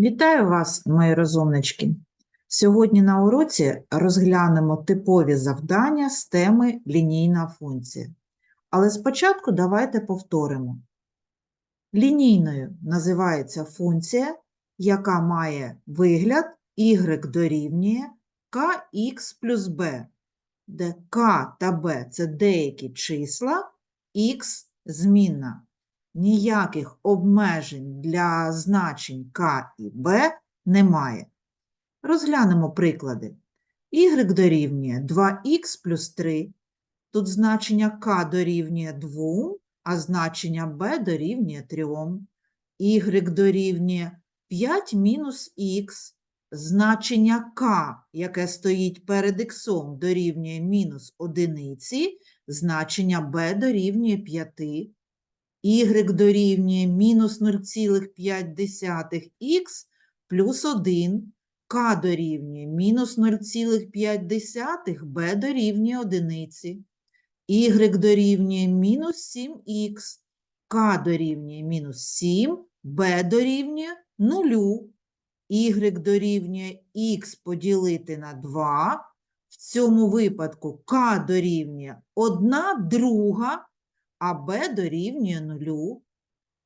Вітаю вас, мої розумнички! Сьогодні на уроці розглянемо типові завдання з теми лінійна функція. Але спочатку давайте повторимо. Лінійною називається функція, яка має вигляд y дорівнює kx плюс b, де k та b – це деякі числа, x – змінна. Ніяких обмежень для значень k і b немає. Розглянемо приклади. y дорівнює 2х плюс 3. Тут значення k дорівнює 2, а значення b дорівнює 3. y дорівнює 5 мінус х. Значення k, яке стоїть перед х, дорівнює мінус 1, значення b дорівнює 5 y дорівнює мінус 0,5х плюс 1, k дорівнює мінус 0,5, b дорівнює 1, y дорівнює мінус 7х, k дорівнює мінус 7, b дорівнює 0, y дорівнює х поділити на 2, в цьому випадку k дорівнює 1 друга, а b дорівнює 0.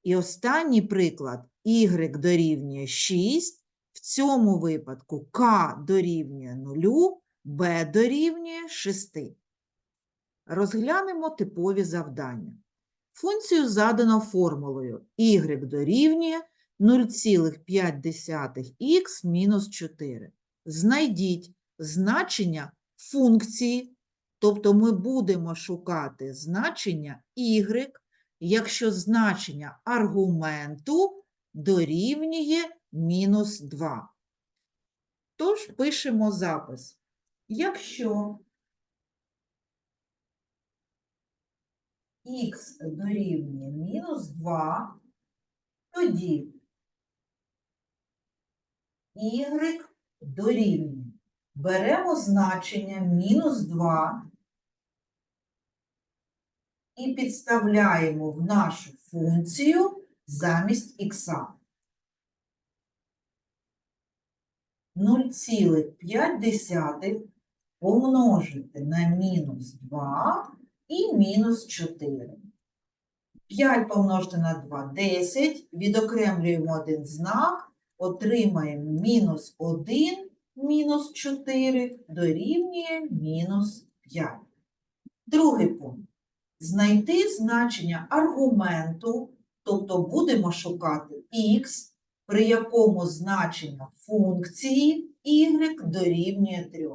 І останній приклад y дорівнює 6. В цьому випадку k дорівнює 0, b дорівнює 6. Розглянемо типові завдання. Функцію задано формулою y дорівнює 0,5х мінус 4. Знайдіть значення функції Тобто ми будемо шукати значення y, якщо значення аргументу дорівнює мінус 2. Тож пишемо запис. Якщо х дорівнює мінус 2, тоді y дорівнює. Беремо значення мінус 2 і підставляємо в нашу функцію замість х. 0,5 помножити на мінус 2 і мінус 4. 5 помножити на 2 – 10. Відокремлюємо один знак, отримаємо мінус 1, мінус 4 дорівнює мінус 5. Другий пункт знайти значення аргументу, тобто будемо шукати х, при якому значення функції y дорівнює 3.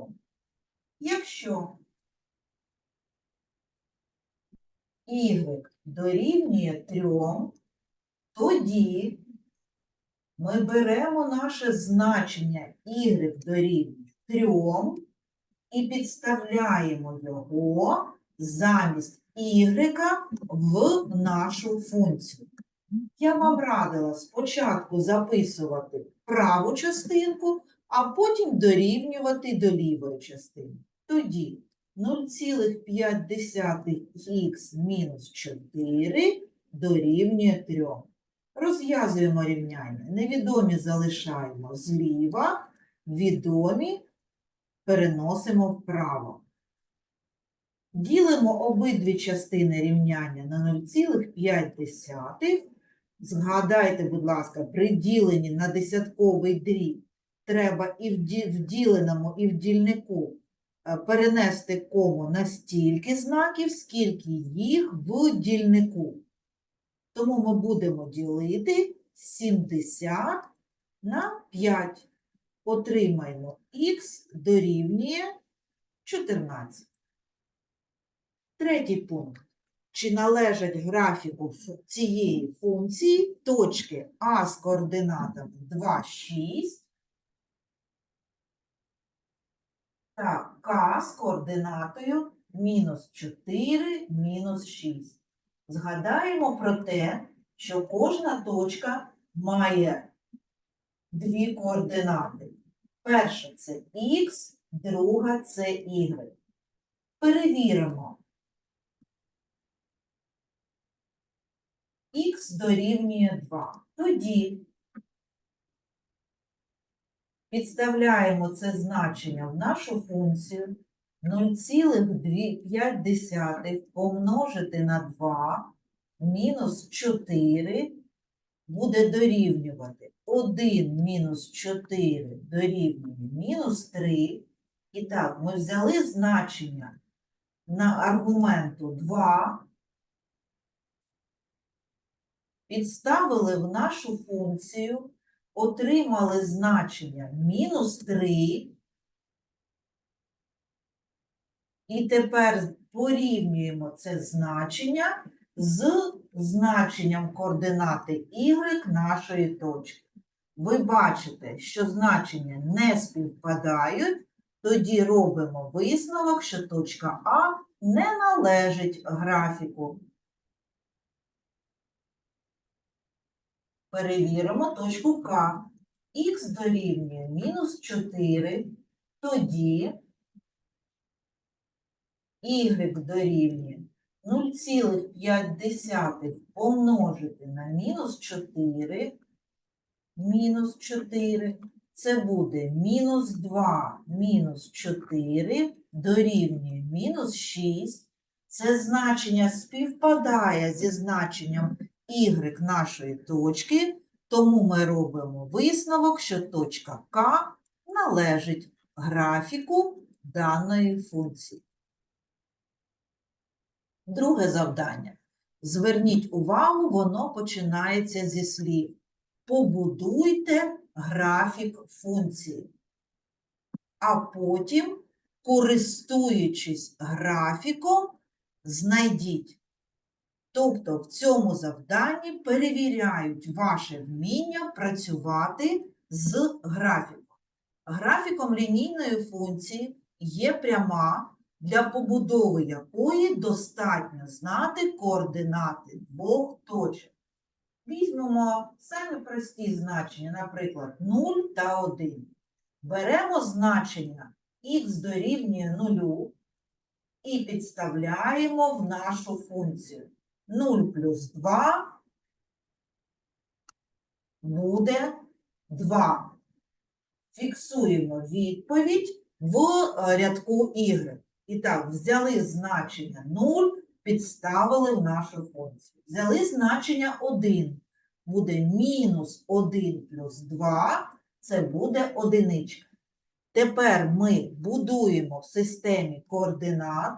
Якщо y дорівнює 3, тоді ми беремо наше значення y дорівнює 3 і підставляємо його замість y в нашу функцію. Я вам радила спочатку записувати праву частинку, а потім дорівнювати до лівої частини. Тоді 0,5х мінус 4 дорівнює 3. Розв'язуємо рівняння. Невідомі залишаємо зліва, відомі переносимо вправо. Ділимо обидві частини рівняння на 0,5. Згадайте, будь ласка, при діленні на десятковий дріб треба і в діленому, і в дільнику е, перенести кому на стільки знаків, скільки їх в дільнику. Тому ми будемо ділити 70 на 5. Отримаємо х дорівнює 14. Третій пункт. Чи належать графіку цієї функції точки А з координатами 2, 6 та К з координатою мінус 4, мінус 6. Згадаємо про те, що кожна точка має дві координати. Перша це х, друга це y. Перевіримо. Х дорівнює 2. Тоді Підставляємо це значення в нашу функцію 0,5 помножити на 2 мінус 4 буде дорівнювати 1 мінус 4 дорівнює мінус 3. І так, ми взяли значення на аргументу 2, підставили в нашу функцію, отримали значення мінус 3. І тепер порівнюємо це значення з значенням координати y нашої точки. Ви бачите, що значення не співпадають, тоді робимо висновок, що точка А не належить графіку. Перевіримо точку К. Х дорівнює мінус 4, тоді y дорівнює 0,5 помножити на мінус 4, мінус 4, це буде мінус 2 мінус 4 дорівнює мінус 6. Це значення співпадає зі значенням y нашої точки, тому ми робимо висновок, що точка К належить графіку даної функції. Друге завдання. Зверніть увагу, воно починається зі слів. Побудуйте графік функції. А потім, користуючись графіком, знайдіть. Тобто в цьому завданні перевіряють ваше вміння працювати з графіком. Графіком лінійної функції є пряма, для побудови якої достатньо знати координати двох точок. Візьмемо самі прості значення, наприклад, 0 та 1. Беремо значення х дорівнює 0 і підставляємо в нашу функцію. 0 плюс 2 буде 2. Фіксуємо відповідь в е, рядку y. І так, взяли значення 0, підставили в нашу функцію. Взяли значення 1. Буде мінус 1 плюс 2, це буде одиничка. Тепер ми будуємо в системі координат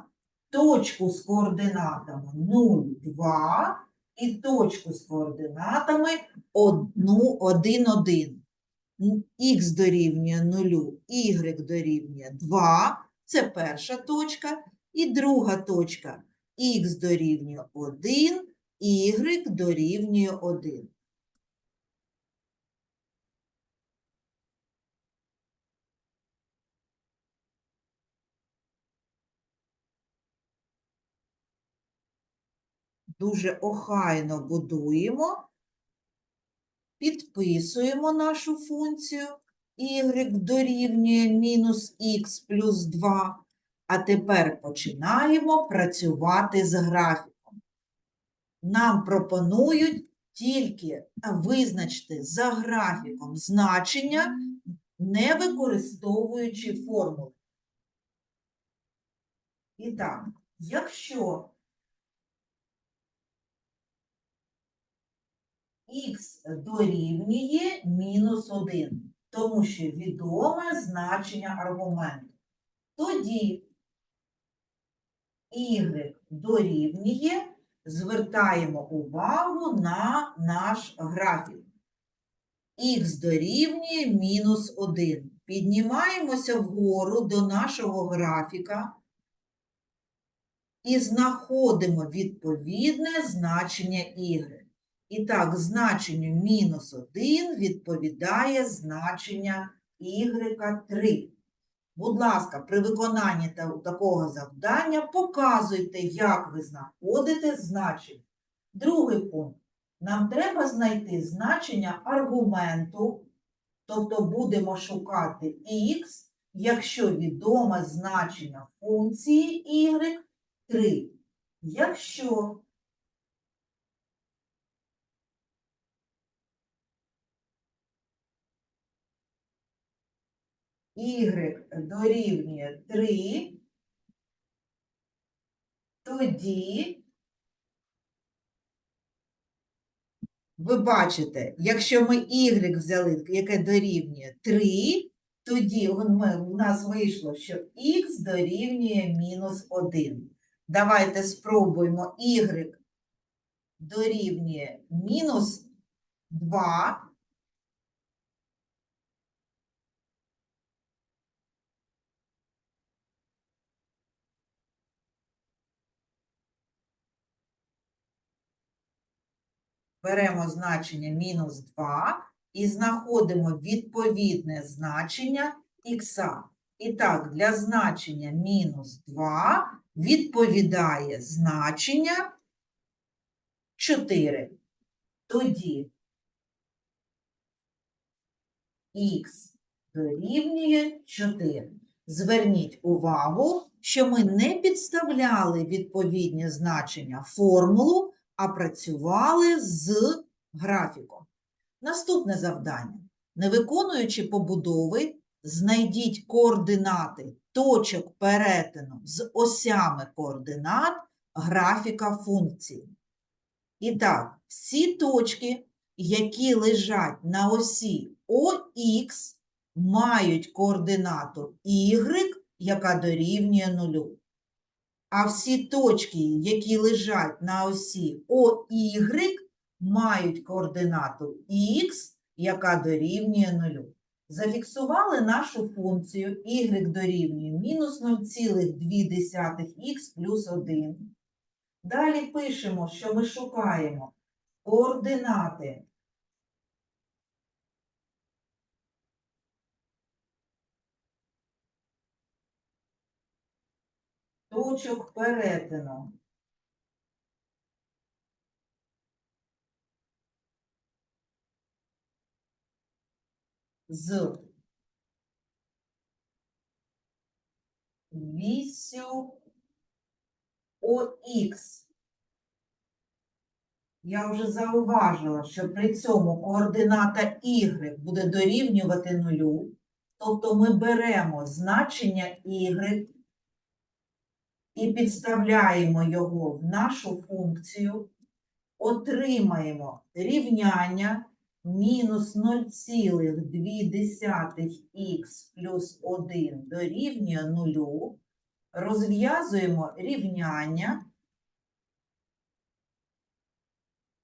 точку з координатами 0, 2 і точку з координатами 1, 1. Х дорівнює 0, y дорівнює 2. Це перша точка. І друга точка х дорівнює 1, y дорівнює 1. Дуже охайно будуємо, підписуємо нашу функцію y дорівнює мінус х плюс 2. А тепер починаємо працювати з графіком. Нам пропонують тільки визначити за графіком значення, не використовуючи формули. І так, якщо х дорівнює мінус 1, тому що відоме значення аргументу. Тоді y дорівнює, звертаємо увагу на наш графік. Х дорівнює мінус 1. Піднімаємося вгору до нашого графіка і знаходимо відповідне значення y. І так, значенню мінус 1 відповідає значення y3. Будь ласка, при виконанні такого завдання показуйте, як ви знаходите значення. Другий пункт. Нам треба знайти значення аргументу, тобто будемо шукати х, якщо відоме значення функції y 3. Якщо y дорівнює 3, тоді ви бачите, якщо ми y взяли, яке дорівнює 3, тоді у нас вийшло, що х дорівнює мінус 1. Давайте спробуємо y дорівнює мінус 2. Беремо значення мінус 2 і знаходимо відповідне значення х. І так, для значення мінус 2 відповідає значення 4. Тоді х дорівнює 4. Зверніть увагу, що ми не підставляли відповідні значення формулу, а працювали з графіком. Наступне завдання. Не виконуючи побудови, знайдіть координати точок перетину з осями координат графіка функції. І так, всі точки, які лежать на осі ОХ, мають координату y, яка дорівнює нулю. А всі точки, які лежать на осі ОY, мають координату х, яка дорівнює нулю. Зафіксували нашу функцію y дорівнює мінус 0,2х плюс 1. Далі пишемо, що ми шукаємо координати точок перетину з вісю ОХ. Я вже зауважила, що при цьому координата y буде дорівнювати нулю. Тобто ми беремо значення y і підставляємо його в нашу функцію, отримаємо рівняння мінус 0,2х плюс 1 дорівнює нулю. Розв'язуємо рівняння.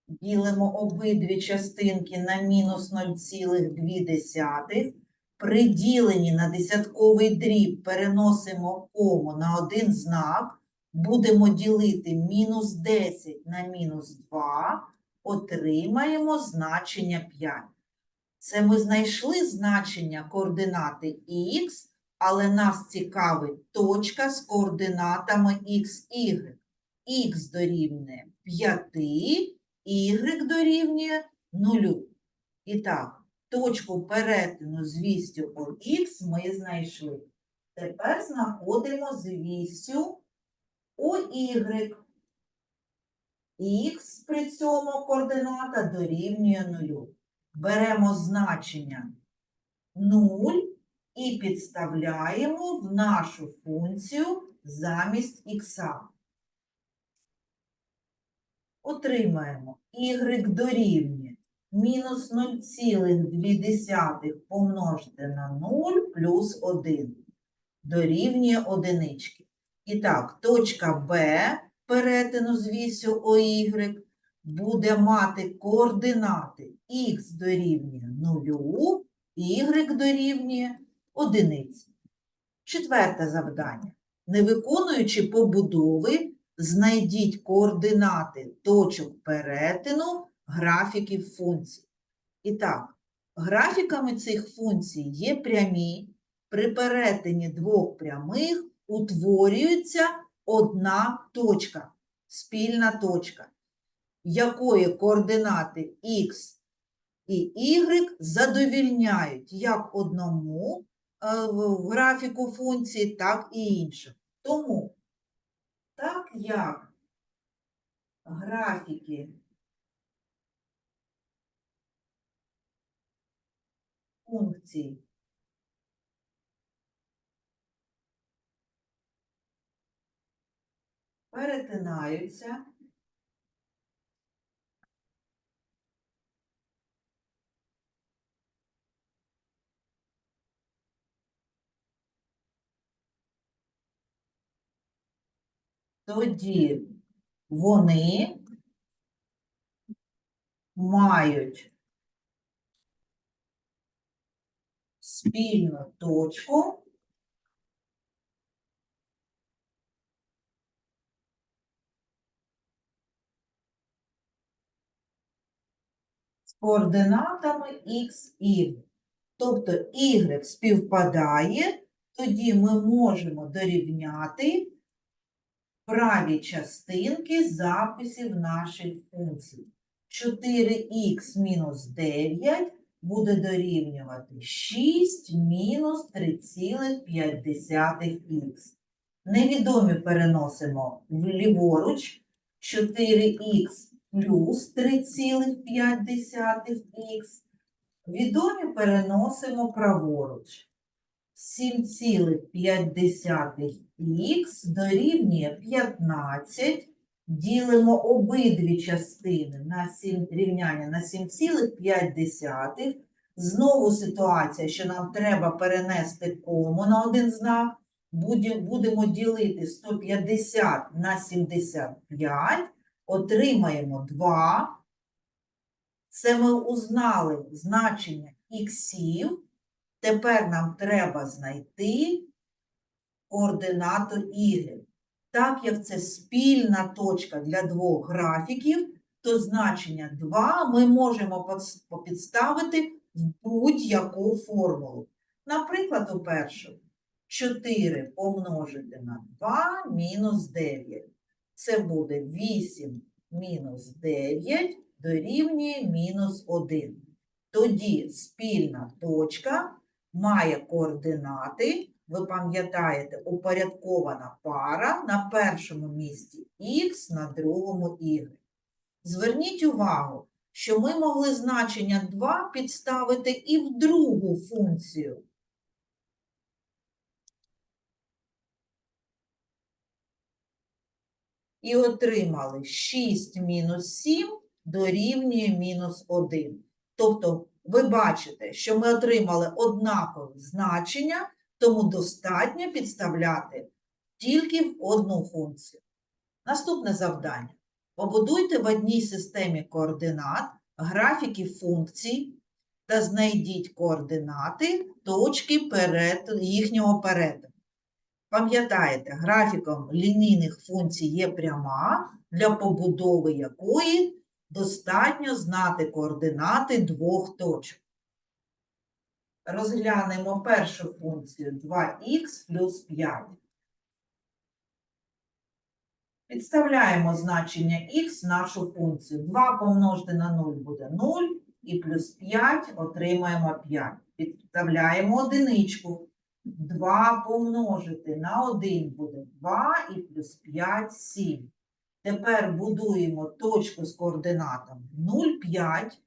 Ділимо обидві частинки на мінус 0,2. При діленні на десятковий дріб переносимо кому на один знак. Будемо ділити мінус 10 на мінус 2. Отримаємо значення 5. Це ми знайшли значення координати х, але нас цікавить точка з координатами х, y. х дорівнює 5, y дорівнює 0. І так, точку перетину з вістю ОХ ми знайшли. Тепер знаходимо з вістю ОY. Х при цьому координата дорівнює 0. Беремо значення 0 і підставляємо в нашу функцію замість х. Отримаємо y дорівнює мінус 0,2 помножити на 0 плюс 1 дорівнює одинички. І так, точка Б перетину з вісю ОY буде мати координати х дорівнює 0, y дорівнює одиниці. Четверте завдання. Не виконуючи побудови, знайдіть координати точок перетину графіків функцій. І так, графіками цих функцій є прямі. При перетині двох прямих утворюється одна точка, спільна точка, якої координати х і y задовільняють як одному е, графіку функції, так і іншим. Тому, так як графіки функції. Перетинаються. Тоді вони мають спільну точку з координатами x, y. Тобто y співпадає, тоді ми можемо дорівняти праві частинки записів наших функцій. 4х мінус 9 буде дорівнювати 6 мінус 3,5х. Невідомі переносимо вліворуч 4х плюс 3,5х. Відомі переносимо праворуч. 7,5х дорівнює 15. Ділимо обидві частини на 7, рівняння на 7,5. Знову ситуація, що нам треба перенести кому на один знак. Будемо ділити 150 на 75. Отримаємо 2. Це ми узнали значення іксів. Тепер нам треба знайти координату y. Так як це спільна точка для двох графіків, то значення 2 ми можемо попідставити в будь-яку формулу. Наприклад, у першу 4 помножити на 2 мінус 9. Це буде 8 мінус 9 дорівнює мінус 1. Тоді спільна точка має координати, ви пам'ятаєте, упорядкована пара на першому місці х, на другому y. Зверніть увагу, що ми могли значення 2 підставити і в другу функцію. І отримали 6 мінус 7 дорівнює мінус 1. Тобто ви бачите, що ми отримали однакові значення, тому достатньо підставляти тільки в одну функцію. Наступне завдання. Побудуйте в одній системі координат графіки функцій та знайдіть координати точки перетину, їхнього перетину. Пам'ятаєте, графіком лінійних функцій є пряма, для побудови якої достатньо знати координати двох точок. Розглянемо першу функцію 2х плюс 5. Підставляємо значення х в нашу функцію. 2 помножити на 0 буде 0, і плюс 5 отримаємо 5. Підставляємо одиничку. 2 помножити на 1 буде 2 і плюс 5 – 7. Тепер будуємо точку з координатами 0, 5.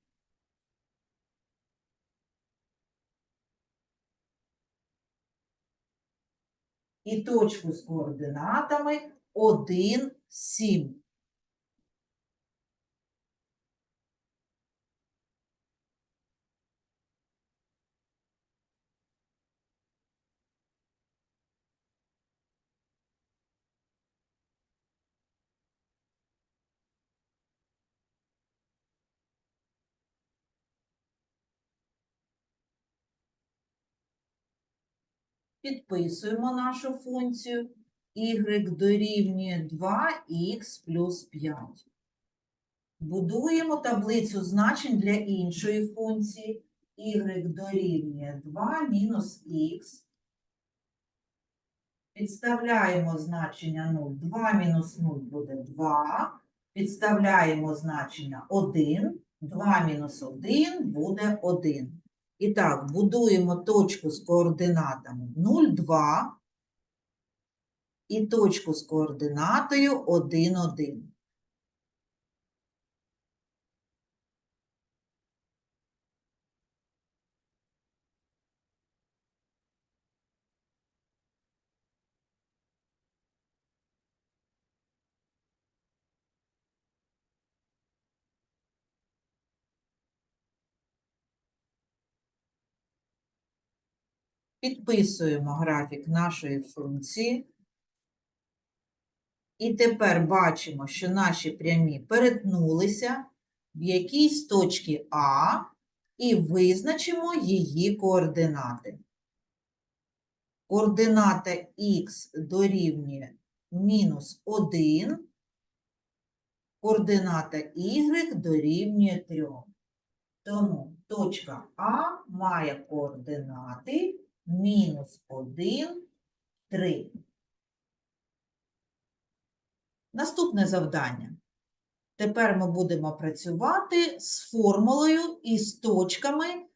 І точку з координатами 1, 7. Підписуємо нашу функцію y дорівнює 2х плюс 5. Будуємо таблицю значень для іншої функції y дорівнює 2 мінус х. Підставляємо значення 0. 2 мінус 0 буде 2. Підставляємо значення 1. 2 мінус 1 буде 1. І так, будуємо точку з координатами 0, 2 і точку з координатою 1, 1. Підписуємо графік нашої функції. І тепер бачимо, що наші прямі перетнулися в якійсь точці А і визначимо її координати. Координата х дорівнює мінус 1, координата y дорівнює 3. Тому точка А має координати мінус 1, 3. Наступне завдання. Тепер ми будемо працювати з формулою і з точками, е,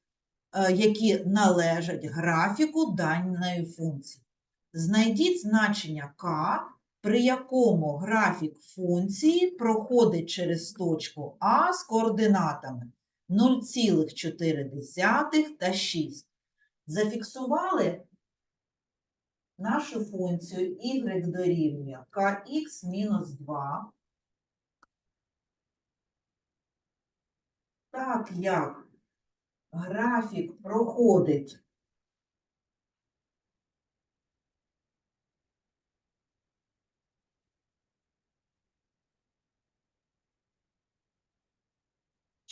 які належать графіку даної функції. Знайдіть значення k, при якому графік функції проходить через точку А з координатами 0,4 та 6. Зафіксували нашу функцію y дорівнює kx мінус 2. Так як графік проходить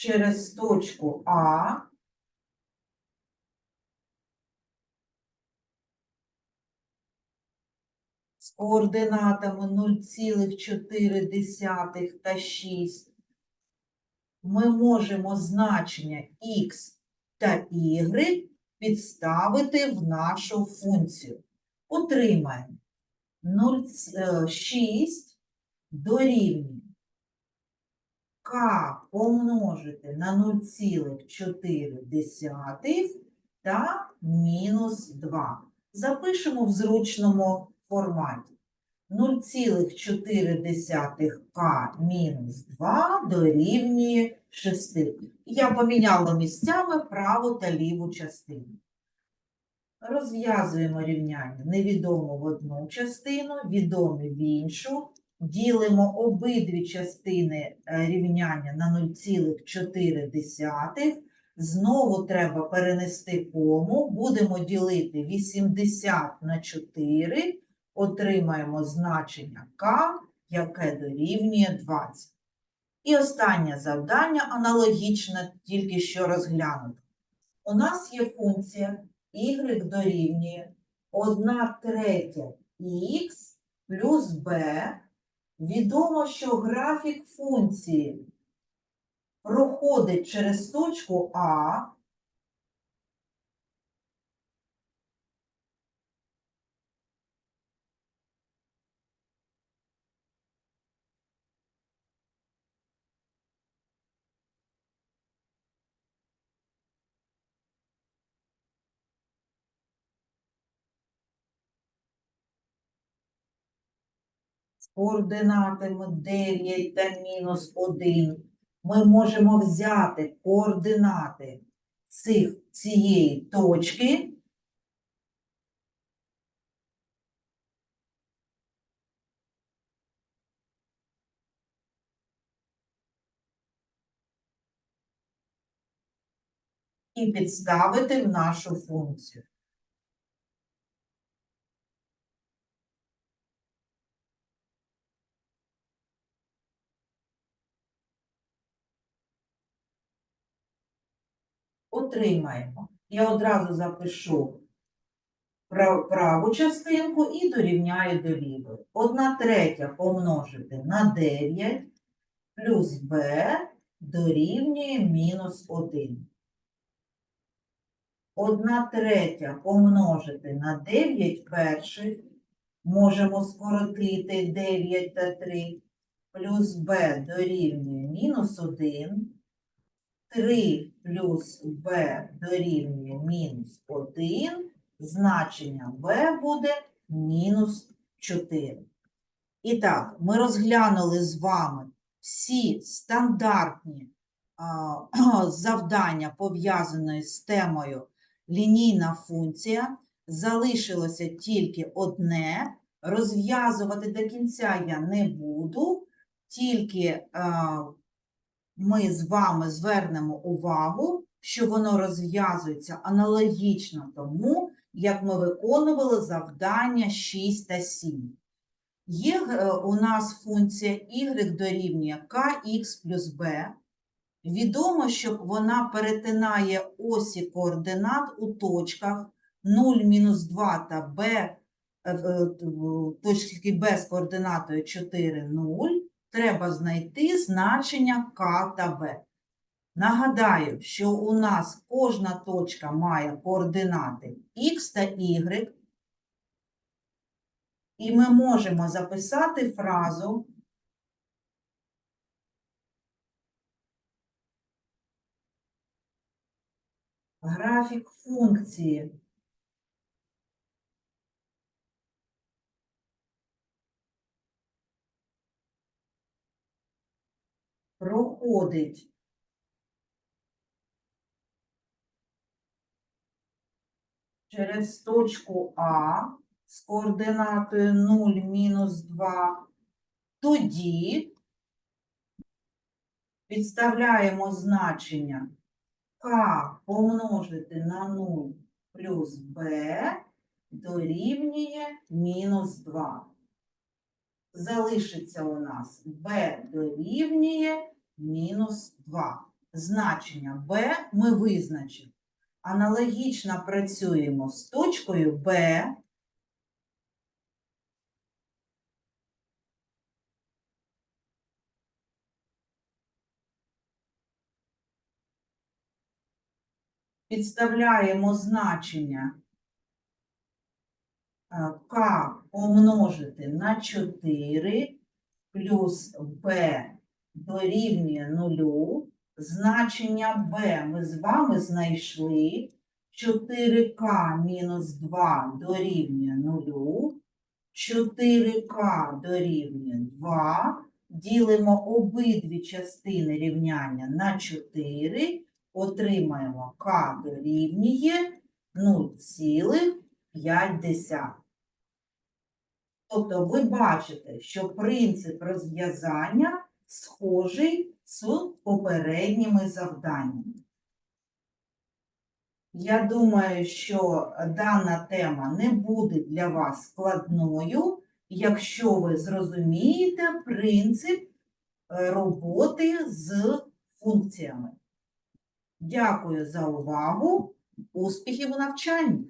через точку А, координатами 0,4 та 6, ми можемо значення х та y підставити в нашу функцію. Отримаємо 0,6 дорівнює k помножити на 0,4 та мінус 2. Запишемо в зручному форматі. 0,4к мінус 2 дорівнює 6. Я поміняла місцями праву та ліву частину. Розв'язуємо рівняння невідомо в одну частину, відомі в іншу. Ділимо обидві частини е, рівняння на 0,4. Знову треба перенести кому. Будемо ділити 80 на 4 отримаємо значення k, яке дорівнює 20. І останнє завдання аналогічне, тільки що розглянуто. У нас є функція y дорівнює 1 третя х плюс b. Відомо, що графік функції проходить через точку А, з координатами 9 та мінус 1, ми можемо взяти координати цих, цієї точки і підставити в нашу функцію. Отримаємо. Я одразу запишу праву частинку і дорівняю до лівої. Одна третя помножити на 9 плюс b дорівнює мінус 1. Одна третя помножити на 9 перших, можемо скоротити 9 та 3, плюс b дорівнює мінус 1. 3 плюс b дорівнює мінус 1, значення b буде мінус 4. І так, ми розглянули з вами всі стандартні завдання, пов'язані з темою лінійна функція. Залишилося тільки одне. Розв'язувати до кінця я не буду, тільки ми з вами звернемо увагу, що воно розв'язується аналогічно тому, як ми виконували завдання 6 та 7. Є е, у нас функція y дорівнює kx плюс b. Відомо, що вона перетинає осі координат у точках 0, мінус 2 та b, е, е, точки b з координатою 4, 0. Треба знайти значення k та b. Нагадаю, що у нас кожна точка має координати x та y, і ми можемо записати фразу графік функції проходить через точку А з координатою 0, мінус 2, тоді підставляємо значення К помножити на 0 плюс Б дорівнює мінус 2. Залишиться у нас Б дорівнює мінус 2. Значення Б ми визначимо. Аналогічно працюємо з точкою Б. Підставляємо значення е, К помножити на 4 плюс Б дорівнює 0. Значення b ми з вами знайшли. 4k мінус 2 дорівнює 0. 4k дорівнює 2. Ділимо обидві частини рівняння на 4. Отримаємо k дорівнює 0,5. Тобто ви бачите, що принцип розв'язання схожий з попередніми завданнями. Я думаю, що дана тема не буде для вас складною, якщо ви зрозумієте принцип е, роботи з функціями. Дякую за увагу. Успіхів у навчанні!